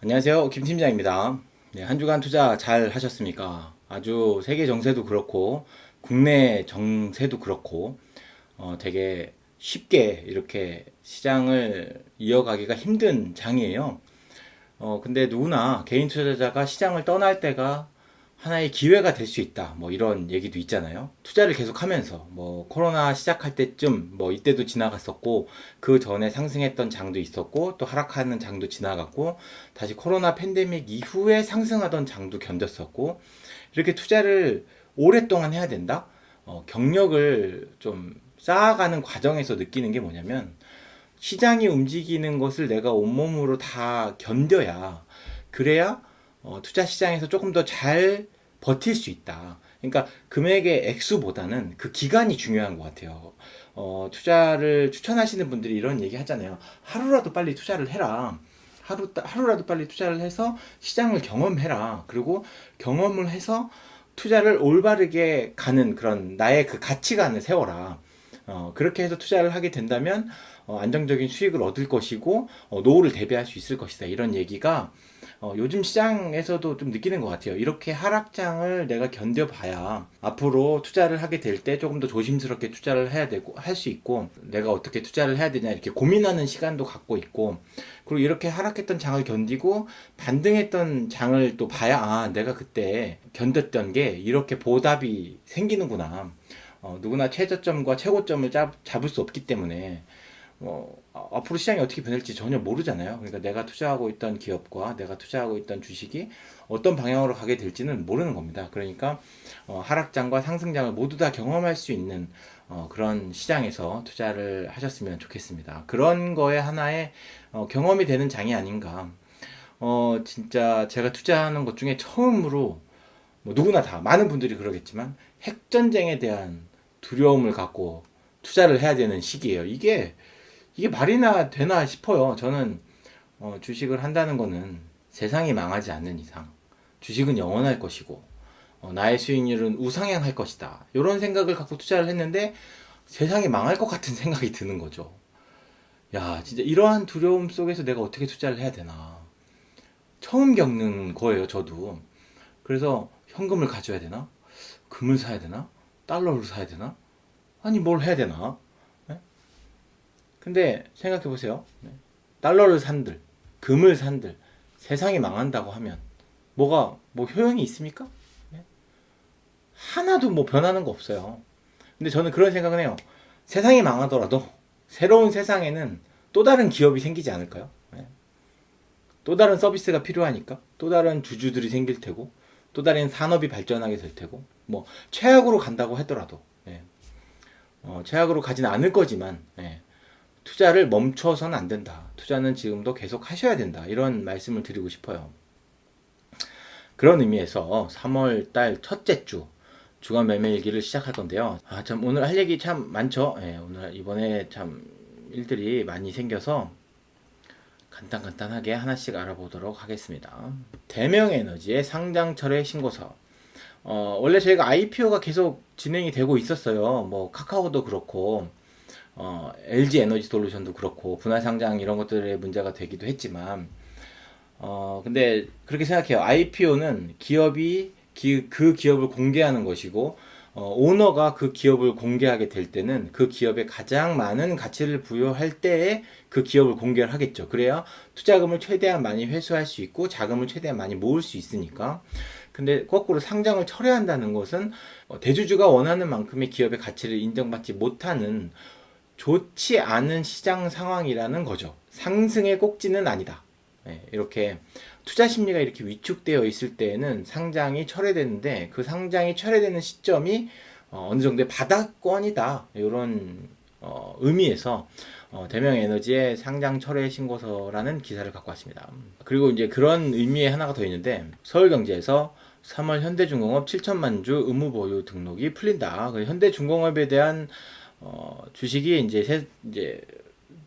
안녕하세요. 김 팀장입니다. 네, 한 주간 투자 잘 하셨습니까? 아주 세계 정세도 그렇고, 국내 정세도 그렇고, 어, 되게 쉽게 이렇게 시장을 이어가기가 힘든 장이에요. 어, 근데 누구나 개인 투자자가 시장을 떠날 때가 하나의 기회가 될 수 있다. 뭐 이런 얘기도 있잖아요. 투자를 계속 하면서 뭐 코로나 시작할 때쯤 뭐 이때도 지나갔었고 그 전에 상승했던 장도 있었고 또 하락하는 장도 지나갔고 다시 코로나 팬데믹 이후에 상승하던 장도 견뎠었고 이렇게 투자를 오랫동안 해야 된다. 어, 경력을 좀 쌓아가는 과정에서 느끼는 게 뭐냐면 시장이 움직이는 것을 내가 온몸으로 다 견뎌야 그래야 어, 투자 시장에서 조금 더 잘 버틸 수 있다. 그러니까 금액의 액수보다는 그 기간이 중요한 것 같아요. 어, 투자를 추천하시는 분들이 이런 얘기 하잖아요. 하루라도 빨리 투자를 해라. 하루, 하루라도 빨리 투자를 해서 시장을 경험해라. 그리고 경험을 해서 투자를 올바르게 가는 그런 나의 그 가치관을 세워라. 어, 그렇게 해서 투자를 하게 된다면 어, 안정적인 수익을 얻을 것이고 어, 노후를 대비할 수 있을 것이다. 이런 얘기가 어, 요즘 시장에서도 좀 느끼는 것 같아요. 이렇게 하락장을 내가 견뎌봐야 앞으로 투자를 하게 될 때 조금 더 조심스럽게 투자를 해야 되고 할 수 있고 내가 어떻게 투자를 해야 되냐 이렇게 고민하는 시간도 갖고 있고 그리고 이렇게 하락했던 장을 견디고 반등했던 장을 또 봐야 아 내가 그때 견뎠던 게 이렇게 보답이 생기는구나. 어, 누구나 최저점과 최고점을 잡, 잡을 수 없기 때문에 뭐 아, 앞으로 시장이 어떻게 변할지 전혀 모르잖아요. 그러니까 내가 투자하고 있던 기업과 내가 투자하고 있던 주식이 어떤 방향으로 가게 될지는 모르는 겁니다. 그러니까 어, 하락장과 상승장을 모두 다 경험할 수 있는 어, 그런 시장에서 투자를 하셨으면 좋겠습니다. 그런 거에 하나의 어, 경험이 되는 장이 아닌가. 어, 진짜 제가 투자하는 것 중에 처음으로 뭐 누구나 다 많은 분들이 그러겠지만 핵전쟁에 대한 두려움을 갖고 투자를 해야 되는 시기예요. 이게 이게 말이나 되나 싶어요. 저는 어, 주식을 한다는 거는 세상이 망하지 않는 이상 주식은 영원할 것이고 어, 나의 수익률은 우상향할 것이다. 이런 생각을 갖고 투자를 했는데 세상이 망할 것 같은 생각이 드는 거죠. 야, 진짜 이러한 두려움 속에서 내가 어떻게 투자를 해야 되나. 처음 겪는 거예요, 저도. 그래서 현금을 가져야 되나? 금을 사야 되나? 달러를 사야 되나? 아니, 뭘 해야 되나? 네? 근데 생각해 보세요. 네. 달러를 산들, 금을 산들, 세상이 망한다고 하면 뭐가 뭐 효용이 있습니까? 네? 하나도 뭐 변하는 거 없어요. 근데 저는 그런 생각을 해요. 세상이 망하더라도 새로운 세상에는 또 다른 기업이 생기지 않을까요? 네. 또 다른 서비스가 필요하니까 또 다른 주주들이 생길 테고 또 다른 산업이 발전하게 될 테고 뭐 최악으로 간다고 하더라도 네. 어, 최악으로 가지는 않을 거지만 네. 투자를 멈춰서는 안 된다. 투자는 지금도 계속 하셔야 된다. 이런 말씀을 드리고 싶어요. 그런 의미에서 3월 달 첫째 주 주간 매매 일기를 시작할 건데요. 아, 참 오늘 할 얘기 참 많죠. 예, 오늘 이번에 참 일들이 많이 생겨서 간단간단하게 하나씩 알아보도록 하겠습니다. 대명에너지의 상장 철회 신고서. 어, 원래 저희가 IPO가 계속 진행이 되고 있었어요. 뭐 카카오도 그렇고 어, LG 에너지 솔루션도 그렇고 분할 상장 이런 것들의 문제가 되기도 했지만 어, 근데 그렇게 생각해요. IPO는 기업이 기, 그 기업을 공개하는 것이고 어, 오너가 그 기업을 공개하게 될 때는 그 기업에 가장 많은 가치를 부여할 때에 그 기업을 공개를 하겠죠. 그래야 투자금을 최대한 많이 회수할 수 있고 자금을 최대한 많이 모을 수 있으니까. 근데 거꾸로 상장을 철회한다는 것은 어, 대주주가 원하는 만큼의 기업의 가치를 인정받지 못하는 좋지 않은 시장 상황이라는 거죠. 상승의 꼭지는 아니다. 네, 이렇게 투자 심리가 이렇게 위축되어 있을 때에는 상장이 철회되는데 그 상장이 철회되는 시점이 어, 느 정도의 바닥권이다. 이런 어, 의미에서 어, 대명에너지의 상장 철회 신고서라는 기사를 갖고 왔습니다. 그리고 이제 그런 의미의 하나가 더 있는데 서울경제에서 3월 현대중공업 7천만 주 의무 보유 등록이 풀린다. 그 현대중공업에 대한 어, 주식이 이제 세, 이제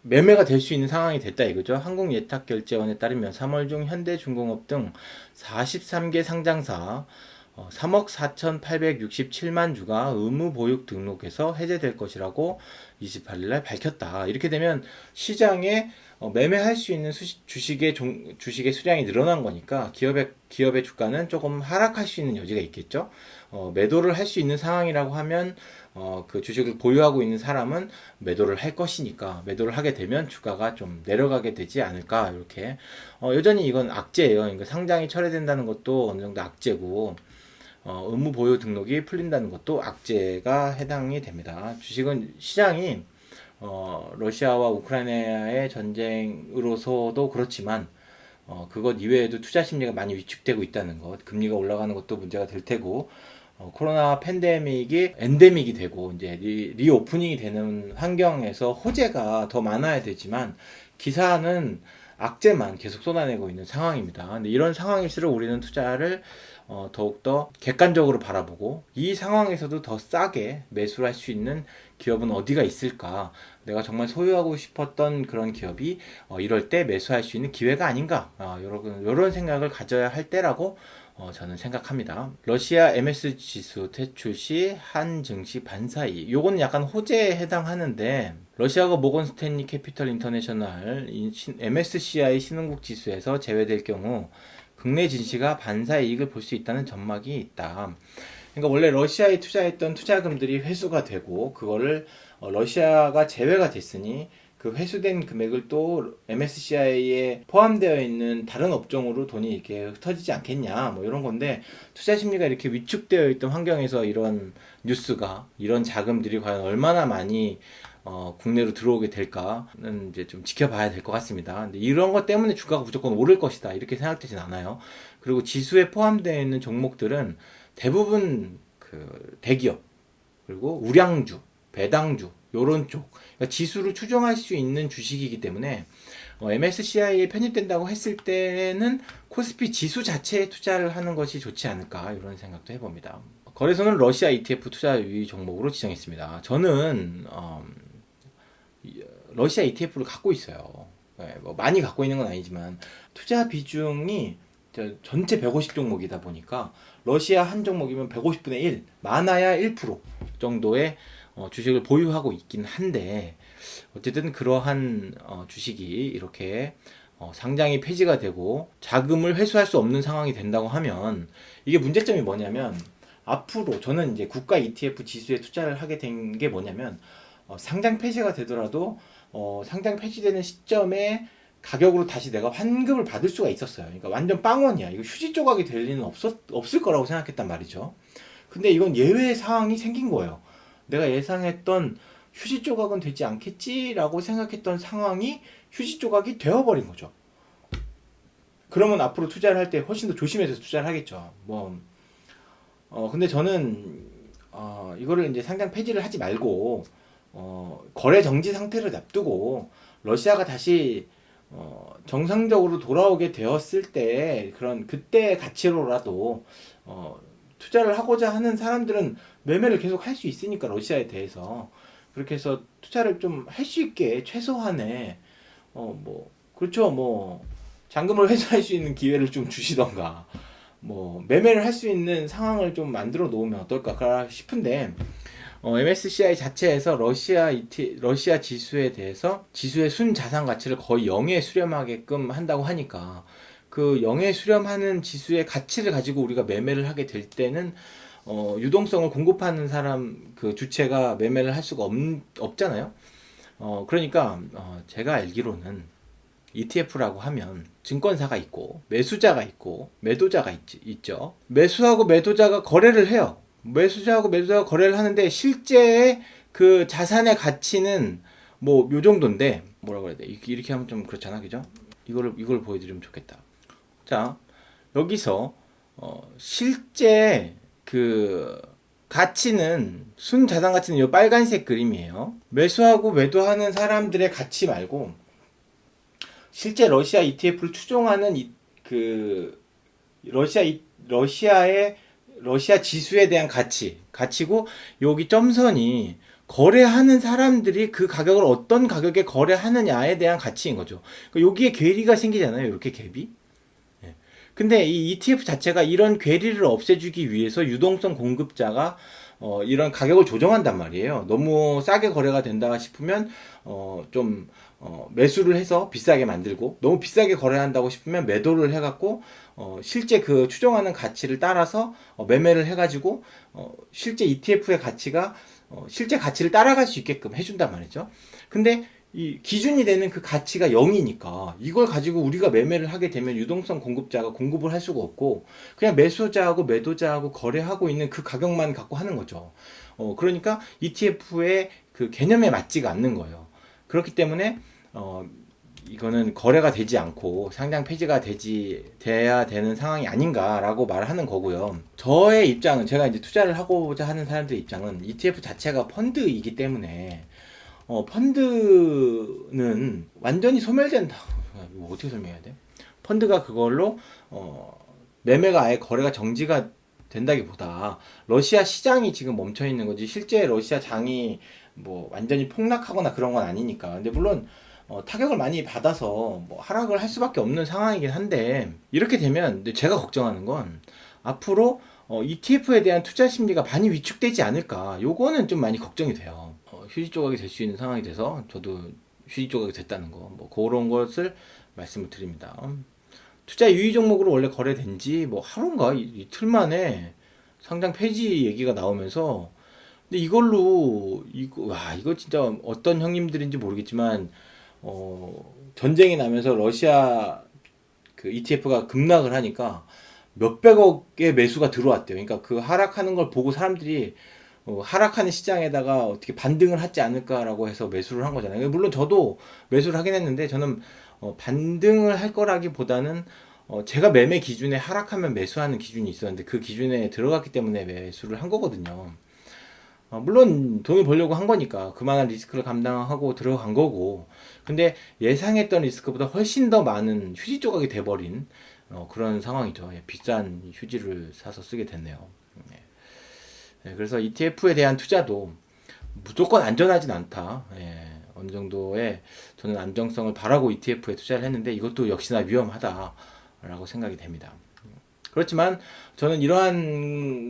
매매가 될 수 있는 상황이 됐다 이거죠. 한국예탁결제원에 따르면 3월 중 현대중공업 등 43개 상장사 어, 3억 4,867만 주가 의무 보육 등록해서 해제될 것이라고 28일 날 밝혔다. 이렇게 되면 시장에 어, 매매할 수 있는 수시- 주식의 종, 주식의 수량이 늘어난 거니까 기업의 기업의 주가는 조금 하락할 수 있는 여지가 있겠죠. 어, 매도를 할 수 있는 상황이라고 하면 어, 그 주식을 보유하고 있는 사람은 매도를 할 것이니까 매도를 하게 되면 주가가 좀 내려가게 되지 않을까 이렇게 어, 여전히 이건 악재예요. 그러니까 상장이 철회된다는 것도 어느 정도 악재고 어, 의무 보유 등록이 풀린다는 것도 악재가 해당이 됩니다. 주식은 시장이 어, 러시아와 우크라이나의 전쟁으로서도 그렇지만 어, 그것 이외에도 투자 심리가 많이 위축되고 있다는 것, 금리가 올라가는 것도 문제가 될 테고, 어, 코로나 팬데믹이 엔데믹이 되고, 이제 리, 리오프닝이 되는 환경에서 호재가 더 많아야 되지만, 기사는 악재만 계속 쏟아내고 있는 상황입니다. 근데 이런 상황일수록 우리는 투자를 어, 더욱더 객관적으로 바라보고 이 상황에서도 더 싸게 매수를 할 수 있는 기업은 어디가 있을까? 내가 정말 소유하고 싶었던 그런 기업이 어, 이럴 때 매수할 수 있는 기회가 아닌가? 아, 여러분 이런 생각을 가져야 할 때라고 어, 저는 생각합니다. 러시아 MS 지수 퇴출 시 한 증시 반사이. 요거는 약간 호재에 해당하는데 러시아가 모건 스탠리 캐피털 인터내셔널 MSCI 신흥국 지수에서 제외될 경우 국내 증시가 반사 이익을 볼 수 있다는 전망이 있다. 그러니까 원래 러시아에 투자했던 투자금들이 회수가 되고 그거를 어, 러시아가 제외가 됐으니 그 회수된 금액을 또 MSCI에 포함되어 있는 다른 업종으로 돈이 이렇게 흩어지지 않겠냐 뭐 이런 건데 투자 심리가 이렇게 위축되어 있던 환경에서 이런 뉴스가 이런 자금들이 과연 얼마나 많이 어, 국내로 들어오게 될까는 이제 좀 지켜봐야 될 것 같습니다. 근데 이런 것 때문에 주가가 무조건 오를 것이다 이렇게 생각되진 않아요. 그리고 지수에 포함되어 있는 종목들은 대부분 그 대기업 그리고 우량주, 배당주 요런 쪽 그러니까 지수를 추정할 수 있는 주식이기 때문에 어, MSCI에 편입된다고 했을 때는 코스피 지수 자체에 투자를 하는 것이 좋지 않을까 이런 생각도 해봅니다. 거래소는 러시아 ETF 투자 유의 종목으로 지정했습니다. 저는 어, 이, 러시아 ETF를 갖고 있어요. 네, 뭐 많이 갖고 있는 건 아니지만 투자 비중이 저 전체 150 종목이다 보니까 러시아 한 종목이면 150분의 1, 많아야 1% 정도의 어, 주식을 보유하고 있긴 한데 어쨌든 그러한 어, 주식이 이렇게 어, 상장이 폐지가 되고 자금을 회수할 수 없는 상황이 된다고 하면 이게 문제점이 뭐냐면 앞으로 저는 이제 국가 ETF 지수에 투자를 하게 된 게 뭐냐면 어, 상장 폐지가 되더라도 어, 상장 폐지되는 시점에 가격으로 다시 내가 환급을 받을 수가 있었어요. 그러니까 완전 빵원이야. 이거 휴지 조각이 될 리는 없었, 없을 거라고 생각했단 말이죠. 근데 이건 예외 상황이 생긴 거예요. 내가 예상했던 휴지 조각은 되지 않겠지라고 생각했던 상황이 휴지 조각이 되어버린 거죠. 그러면 앞으로 투자를 할 때 훨씬 더 조심해서 투자를 하겠죠. 뭐, 어, 근데 저는, 어, 이거를 이제 상장 폐지를 하지 말고, 어, 거래 정지 상태를 놔두고, 러시아가 다시, 어, 정상적으로 돌아오게 되었을 때, 그런 그때 가치로라도, 어, 투자를 하고자 하는 사람들은 매매를 계속 할 수 있으니까, 러시아에 대해서. 그렇게 해서 투자를 좀 할 수 있게, 최소한의, 어, 뭐, 그렇죠, 뭐, 잔금을 회수할 수 있는 기회를 좀 주시던가, 뭐, 매매를 할 수 있는 상황을 좀 만들어 놓으면 어떨까 싶은데, 어, MSCI 자체에서 러시아 ET, 러시아 지수에 대해서 지수의 순 자산 가치를 거의 0에 수렴하게끔 한다고 하니까 그 0에 수렴하는 지수의 가치를 가지고 우리가 매매를 하게 될 때는 어, 유동성을 공급하는 사람 그 주체가 매매를 할 수가 없, 없잖아요. 어, 그러니까 어, 제가 알기로는 ETF라고 하면 증권사가 있고 매수자가 있고 매도자가 있, 죠 매수하고 매도자가 거래를 해요. 매수자하고 매도자가 거래를 하는데 실제 그 자산의 가치는 뭐 요 정도인데 뭐라고 해야 돼? 이렇게, 하면 좀 그렇잖아, 그죠? 이거를 이걸 보여드리면 좋겠다. 자 여기서 어, 실제 그 가치는 순 자산 가치는 이 빨간색 그림이에요. 매수하고 매도하는 사람들의 가치 말고 실제 러시아 ETF를 추종하는 이, 그 러시아 이- 러시아의 러시아 지수에 대한 가치 가치고 여기 점선이 거래하는 사람들이 그 가격을 어떤 가격에 거래하느냐에 대한 가치인 거죠. 그러니까 여기에 괴리가 생기잖아요. 이렇게 갭이. 예. 근데 이 ETF 자체가 이런 괴리를 없애주기 위해서 유동성 공급자가 어, 이런 가격을 조정한단 말이에요. 너무 싸게 거래가 된다 싶으면 어, 좀 어, 매수를 해서 비싸게 만들고 너무 비싸게 거래한다고 싶으면 매도를 해갖고 어, 실제 그 추정하는 가치를 따라서 어, 매매를 해가지고 어, 실제 ETF의 가치가 어, 실제 가치를 따라갈 수 있게끔 해준단 말이죠. 근데 이 기준이 되는 그 가치가 0이니까 이걸 가지고 우리가 매매를 하게 되면 유동성 공급자가 공급을 할 수가 없고 그냥 매수자하고 매도자하고 거래하고 있는 그 가격만 갖고 하는 거죠. 어, 그러니까 ETF의 그 개념에 맞지가 않는 거예요. 그렇기 때문에 어, 이거는 거래가 되지 않고 상장 폐지가 되지 돼야 되는 상황이 아닌가라고 말하는 거고요. 저의 입장은 제가 이제 투자를 하고자 하는 사람들의 입장은 ETF 자체가 펀드이기 때문에 어, 펀드는 완전히 소멸된다. 이거 어떻게 설명해야 돼? 펀드가 그걸로 어, 매매가 아예 거래가 정지가 된다기보다 러시아 시장이 지금 멈춰 있는 거지 실제 러시아 장이 뭐 완전히 폭락하거나 그런 건 아니니까. 근데 물론 어, 타격을 많이 받아서 뭐 하락을 할 수밖에 없는 상황이긴 한데 이렇게 되면 제가 걱정하는 건 앞으로 어, ETF에 대한 투자 심리가 많이 위축되지 않을까. 요거는 좀 많이 걱정이 돼요. 어, 휴지 조각이 될 수 있는 상황이 돼서 저도 휴지 조각이 됐다는 거, 뭐 그런 것을 말씀을 드립니다. 음, 투자 유의 종목으로 원래 거래된 지 뭐 하루인가 이- 이틀 만에 상장 폐지 얘기가 나오면서 근데 이걸로 이거 와 이거 진짜 어떤 형님들인지 모르겠지만 어 전쟁이 나면서 러시아 그 ETF가 급락을 하니까 몇백억의 매수가 들어왔대요. 그러니까 그 하락하는 걸 보고 사람들이 어, 하락하는 시장에다가 어떻게 반등을 하지 않을까라고 해서 매수를 한 거잖아요. 물론 저도 매수를 하긴 했는데 저는 어, 반등을 할 거라기보다는 어, 제가 매매 기준에 하락하면 매수하는 기준이 있었는데 그 기준에 들어갔기 때문에 매수를 한 거거든요. 어, 물론 돈을 벌려고 한 거니까 그만한 리스크를 감당하고 들어간 거고 근데 예상했던 리스크보다 훨씬 더 많은 휴지 조각이 돼버린 어, 그런 상황이죠. 예, 비싼 휴지를 사서 쓰게 됐네요. 네. 네, 그래서 ETF에 대한 투자도 무조건 안전하진 않다. 예, 어느 정도의 저는 안정성을 바라고 ETF에 투자를 했는데 이것도 역시나 위험하다라고 생각이 됩니다. 그렇지만 저는 이러한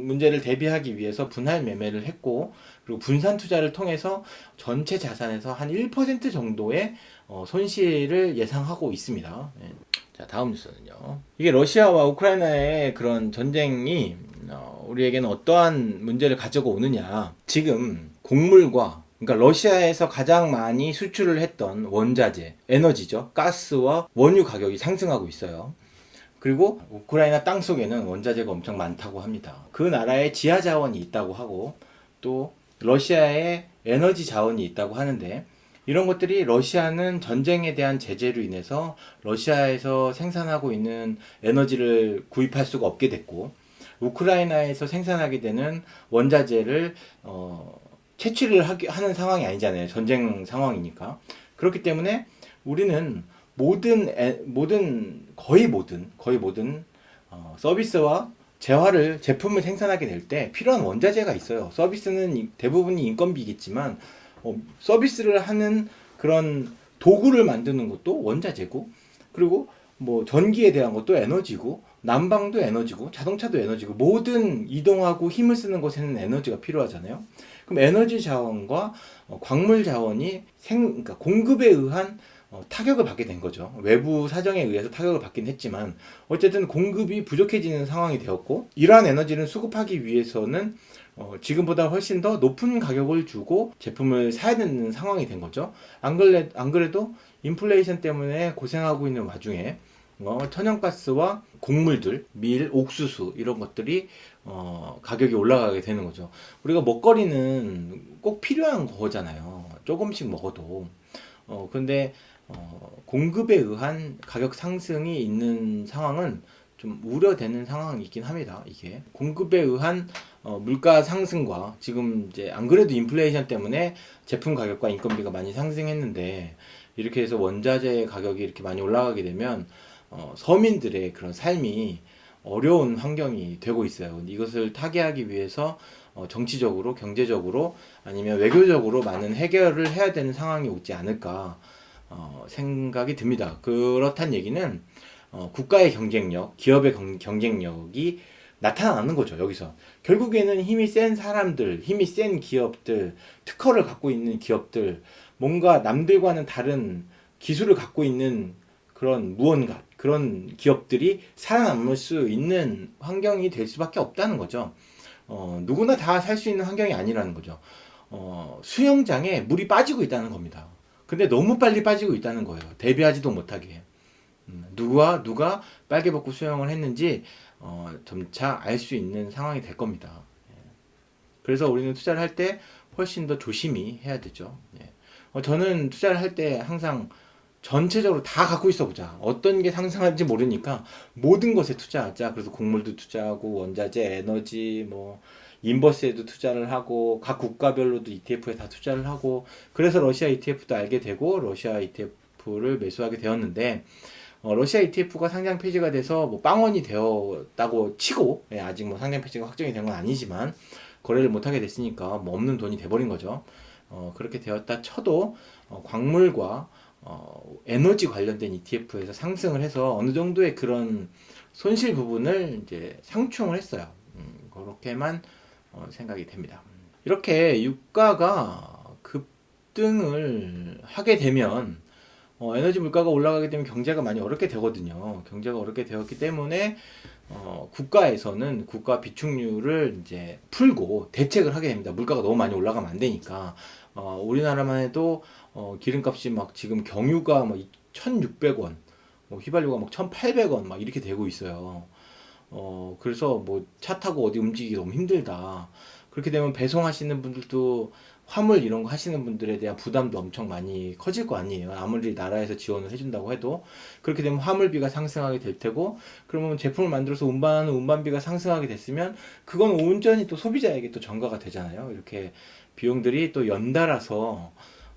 문제를 대비하기 위해서 분할 매매를 했고 그리고 분산 투자를 통해서 전체 자산에서 한 1% 정도의 어, 손실을 예상하고 있습니다. 예. 자 다음 뉴스는요. 이게 러시아와 우크라이나의 그런 전쟁이 어, 우리에게는 어떠한 문제를 가지고 오느냐. 지금 곡물과 그러니까 러시아에서 가장 많이 수출을 했던 원자재, 에너지죠. 가스와 원유 가격이 상승하고 있어요. 그리고 우크라이나 땅 속에는 원자재가 엄청 많다고 합니다. 그 나라에 지하 자원이 있다고 하고 또 러시아에 에너지 자원이 있다고 하는데 이런 것들이 러시아는 전쟁에 대한 제재로 인해서 러시아에서 생산하고 있는 에너지를 구입할 수가 없게 됐고 우크라이나에서 생산하게 되는 원자재를 어, 채취를 하기, 하는 상황이 아니잖아요. 전쟁 상황이니까. 그렇기 때문에 우리는 모든 에, 모든 거의 모든 거의 모든 어, 서비스와 재화를 제품을 생산하게 될 때 필요한 원자재가 있어요. 서비스는 이- 대부분이 인건비겠지만 어, 서비스를 하는 그런 도구를 만드는 것도 원자재고 그리고 뭐 전기에 대한 것도 에너지고 난방도 에너지고 자동차도 에너지고 모든 이동하고 힘을 쓰는 것에는 에너지가 필요하잖아요. 그럼 에너지 자원과 어, 광물 자원이 생 그러니까 공급에 의한 어, 타격을 받게 된 거죠. 외부 사정에 의해서 타격을 받긴 했지만 어쨌든 공급이 부족해지는 상황이 되었고 이러한 에너지를 수급하기 위해서는 어, 지금보다 훨씬 더 높은 가격을 주고 제품을 사야 되는 상황이 된 거죠. 안, 그래, 안 그래도 인플레이션 때문에 고생하고 있는 와중에 어, 천연가스와 곡물들, 밀, 옥수수 이런 것들이 어, 가격이 올라가게 되는 거죠. 우리가 먹거리는 꼭 필요한 거잖아요. 조금씩 먹어도. 어, 근데 어, 공급에 의한 가격 상승이 있는 상황은 좀 우려되는 상황이긴 합니다. 이게 공급에 의한 어, 물가 상승과 지금 이제 안 그래도 인플레이션 때문에 제품 가격과 인건비가 많이 상승했는데 이렇게 해서 원자재 가격이 이렇게 많이 올라가게 되면 어, 서민들의 그런 삶이 어려운 환경이 되고 있어요. 이것을 타개하기 위해서 어, 정치적으로, 경제적으로 아니면 외교적으로 많은 해결을 해야 되는 상황이 오지 않을까 어, 생각이 듭니다. 그렇단 얘기는 어, 국가의 경쟁력, 기업의 경- 경쟁력이 나타나는 거죠. 여기서 결국에는 힘이 센 사람들, 힘이 센 기업들, 특허를 갖고 있는 기업들, 뭔가 남들과는 다른 기술을 갖고 있는 그런 무언가 그런 기업들이 살아남을 수 있는 환경이 될 수밖에 없다는 거죠. 어, 누구나 다 살 수 있는 환경이 아니라는 거죠. 어, 수영장에 물이 빠지고 있다는 겁니다. 근데 너무 빨리 빠지고 있다는 거예요. 대비하지도 못하게. 음, 누가 누가 빨개 벗고 수영을 했는지 어, 점차 알 수 있는 상황이 될 겁니다. 예. 그래서 우리는 투자를 할 때 훨씬 더 조심히 해야 되죠. 예. 어, 저는 투자를 할 때 항상 전체적으로 다 갖고 있어 보자. 어떤 게 상승할지 모르니까 모든 것에 투자하자. 그래서 곡물도 투자하고 원자재, 에너지, 뭐 인버스에도 투자를 하고 각 국가별로도 ETF에 다 투자를 하고 그래서 러시아 ETF도 알게 되고 러시아 ETF를 매수하게 되었는데 어, 러시아 ETF가 상장 폐지가 돼서 뭐 빵원이 되었다고 치고 예, 아직 뭐 상장 폐지가 확정이 된 건 아니지만 거래를 못 하게 됐으니까 뭐 없는 돈이 돼버린 거죠. 어, 그렇게 되었다 쳐도 어, 광물과 어, 에너지 관련된 ETF에서 상승을 해서 어느 정도의 그런 손실 부분을 이제 상충을 했어요. 음, 그렇게만 어, 생각이 됩니다. 이렇게 유가가 급등을 하게 되면 어, 에너지 물가가 올라가게 되면 경제가 많이 어렵게 되거든요. 경제가 어렵게 되었기 때문에 어, 국가에서는 국가 비축률을 이제 풀고 대책을 하게 됩니다. 물가가 너무 많이 올라가면 안 되니까. 어, 우리나라만 해도 어, 기름값이 막 지금 경유가 뭐 1,600원, 뭐 휘발유가 막 1,800원 막 이렇게 되고 있어요. 어, 그래서 뭐 차 타고 어디 움직이기 너무 힘들다. 그렇게 되면 배송하시는 분들도 화물 이런 거 하시는 분들에 대한 부담도 엄청 많이 커질 거 아니에요. 아무리 나라에서 지원을 해준다고 해도 그렇게 되면 화물비가 상승하게 될 테고 그러면 제품을 만들어서 운반하는 운반비가 상승하게 됐으면 그건 온전히 또 소비자에게 또 전가가 되잖아요. 이렇게 비용들이 또 연달아서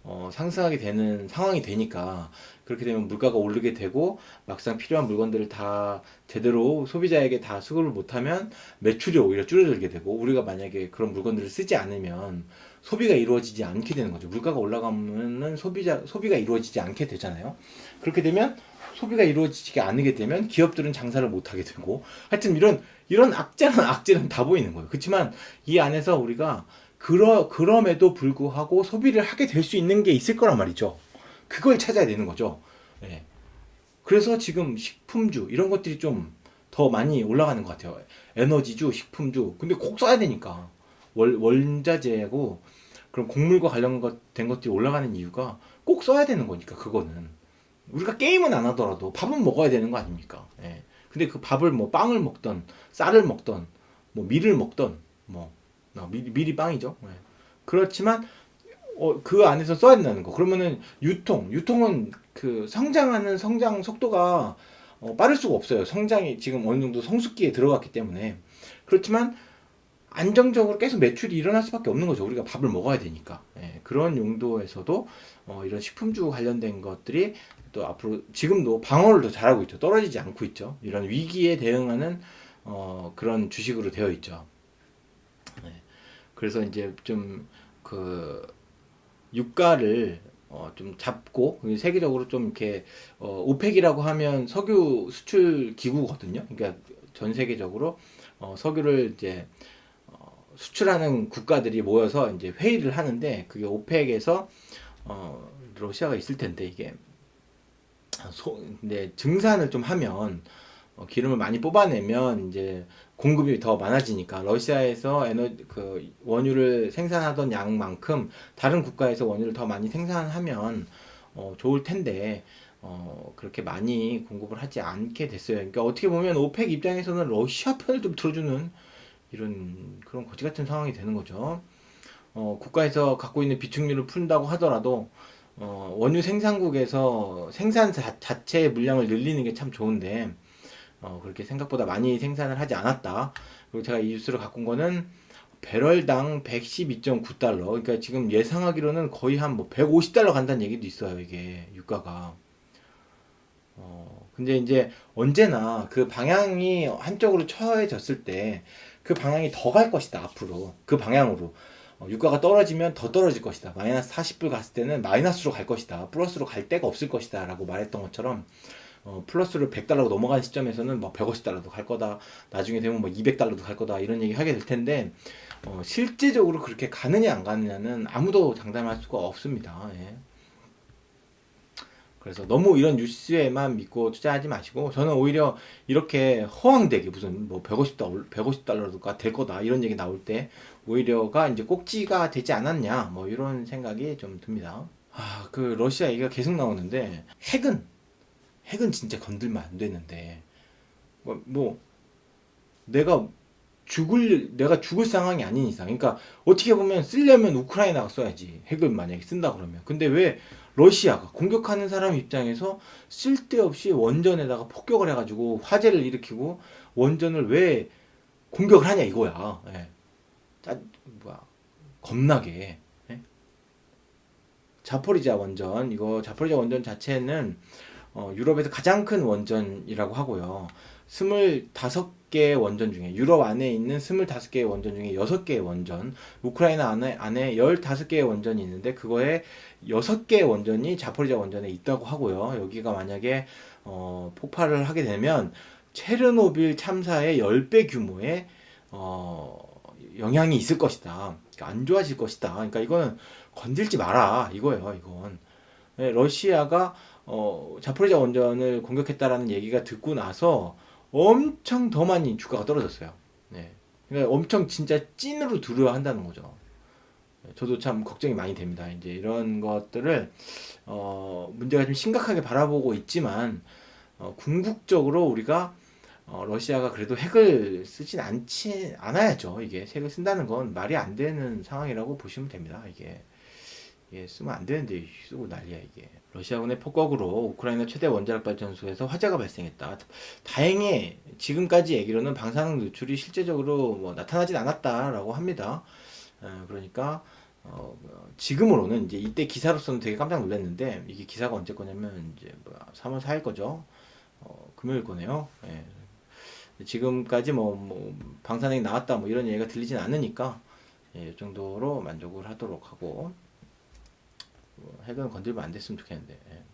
어, 상승하게 되는 상황이 되니까 그렇게 되면 물가가 오르게 되고 막상 필요한 물건들을 다 제대로 소비자에게 다 수급을 못하면 매출이 오히려 줄어들게 되고 우리가 만약에 그런 물건들을 쓰지 않으면 소비가 이루어지지 않게 되는 거죠. 물가가 올라가면은 소비자 소비가 이루어지지 않게 되잖아요. 그렇게 되면 소비가 이루어지지 않게 되면 기업들은 장사를 못 하게 되고 하여튼 이런 이런 악재는 악재는 다 보이는 거예요. 그렇지만 이 안에서 우리가 그러 그럼에도 불구하고 소비를 하게 될 수 있는 게 있을 거란 말이죠. 그걸 찾아야 되는 거죠. 예. 그래서 지금 식품주 이런 것들이 좀 더 많이 올라가는 것 같아요. 에너지주, 식품주. 근데 꼭 써야 되니까. 월, 원자재고 그런 곡물과 관련된 것들이 올라가는 이유가 꼭 써야 되는 거니까 그거는 우리가 게임은 안 하더라도 밥은 먹어야 되는 거 아닙니까? 예. 근데 그 밥을 뭐 빵을 먹던 쌀을 먹던 뭐 밀을 먹던 뭐 어, 밀, 밀이 빵이죠. 예. 그렇지만 어, 그 안에서 써야 된다는 거. 그러면은 유통, 유통은 그 성장하는 성장 속도가 어, 빠를 수가 없어요. 성장이 지금 어느 정도 성숙기에 들어갔기 때문에. 그렇지만 안정적으로 계속 매출이 일어날 수밖에 없는 거죠. 우리가 밥을 먹어야 되니까. 예, 그런 용도에서도 어, 이런 식품주 관련된 것들이 또 앞으로 지금도 방어를 더 잘하고 있죠. 떨어지지 않고 있죠. 이런 위기에 대응하는 어, 그런 주식으로 되어 있죠. 네. 그래서 이제 좀 그 유가를 어, 좀 잡고 세계적으로 좀 이렇게 어, 오펙이라고 하면 석유 수출 기구거든요. 그러니까 전 세계적으로 어, 석유를 이제 어, 수출하는 국가들이 모여서 이제 회의를 하는데 그게 오펙에서 어, 러시아가 있을 텐데 이게 소, 근데 증산을 좀 하면 어, 기름을 많이 뽑아내면 이제 공급이 더 많아지니까 러시아에서 에너 그 원유를 생산하던 양만큼 다른 국가에서 원유를 더 많이 생산하면 어, 좋을 텐데 어, 그렇게 많이 공급을 하지 않게 됐어요. 그러니까 어떻게 보면 오펙 입장에서는 러시아 편을 좀 들어주는 이런 그런 거지 같은 상황이 되는 거죠. 어, 국가에서 갖고 있는 비축률을 푼다고 하더라도 어, 원유 생산국에서 생산 자, 자체의 물량을 늘리는 게 참 좋은데 어, 그렇게 생각보다 많이 생산을 하지 않았다. 그리고 제가 이 뉴스를 갖고 온 거는 배럴당 112.9달러. 그러니까 지금 예상하기로는 거의 한 뭐 150달러 간다는 얘기도 있어요. 이게 유가가. 어, 근데 이제 언제나 그 방향이 한쪽으로 처해졌을 때 그 방향이 더 갈 것이다. 앞으로. 그 방향으로. 어, 유가가 떨어지면 더 떨어질 것이다. 마이너스 40불 갔을 때는 마이너스로 갈 것이다. 플러스로 갈 데가 없을 것이다. 라고 말했던 것처럼 어, 플러스를 100달러로 넘어간 시점에서는 뭐 150달러도 갈 거다. 나중에 되면 뭐 200달러도 갈 거다. 이런 얘기 하게 될 텐데, 어, 실제적으로 그렇게 가느냐 안 가느냐는 아무도 장담할 수가 없습니다. 예. 그래서 너무 이런 뉴스에만 믿고 투자하지 마시고 저는 오히려 이렇게 허황되게 무슨 뭐 150달러 150달러가 될 거다 이런 얘기 나올 때 오히려가 이제 꼭지가 되지 않았냐 뭐 이런 생각이 좀 듭니다. 아, 그 러시아 얘기가 계속 나오는데 핵은 핵은 진짜 건들면 안 되는데. 뭐, 뭐 내가 죽을 내가 죽을 상황이 아닌 이상. 그러니까 어떻게 보면 쓰려면 우크라이나가 써야지. 핵을 만약에 쓴다 그러면. 근데 왜 러시아가 공격하는 사람 입장에서 쓸데없이 원전에다가 폭격을 해가지고 화재를 일으키고 원전을 왜 공격을 하냐 이거야. 예. 짜 뭐야. 겁나게. 예? 자포리자 원전. 이거 자포리자 원전 자체는 어, 유럽에서 가장 큰 원전이라고 하고요. 25개 원전 중에 유럽 안에 있는 25개의 원전 중에 6개의 원전, 우크라이나 안에 안에 15개의 원전이 있는데 그거에 6개의 원전이 자포리자 원전에 있다고 하고요. 여기가 만약에 어, 폭발을 하게 되면 체르노빌 참사의 10배 규모의 어, 영향이 있을 것이다. 그러니까 안 좋아질 것이다. 그러니까 이거는 건들지 마라. 이거예요, 이건. 네, 러시아가 어, 자포리자 원전을 공격했다라는 얘기가 듣고 나서 엄청 더 많이 주가가 떨어졌어요. 네. 그러니까 엄청 진짜 찐으로 두려워한다는 거죠. 네, 저도 참 걱정이 많이 됩니다. 이제 이런 것들을 어, 문제가 좀 심각하게 바라보고 있지만 어, 궁극적으로 우리가 어, 러시아가 그래도 핵을 쓰진 않지 않아야죠. 이게 핵을 쓴다는 건 말이 안 되는 상황이라고 보시면 됩니다. 이게 이게 쓰면 안 되는데 쓰고 난리야 이게. 러시아군의 폭격으로 우크라이나 최대 원자력 발전소에서 화재가 발생했다. 다행히 지금까지 얘기로는 방사능 누출이 실제적으로 뭐 나타나진 않았다라고 합니다. 어, 그러니까 어, 지금으로는 이제 이때 기사로서는 되게 깜짝 놀랐는데 이게 기사가 언제 거냐면 이제 뭐야 3월 4일 거죠. 어, 금요일 거네요. 예. 지금까지 뭐, 뭐 방사능이 나왔다 뭐 이런 얘기가 들리진 않으니까 예, 이 정도로 만족을 하도록 하고 뭐 핵은 건들면 안 됐으면 좋겠는데 예.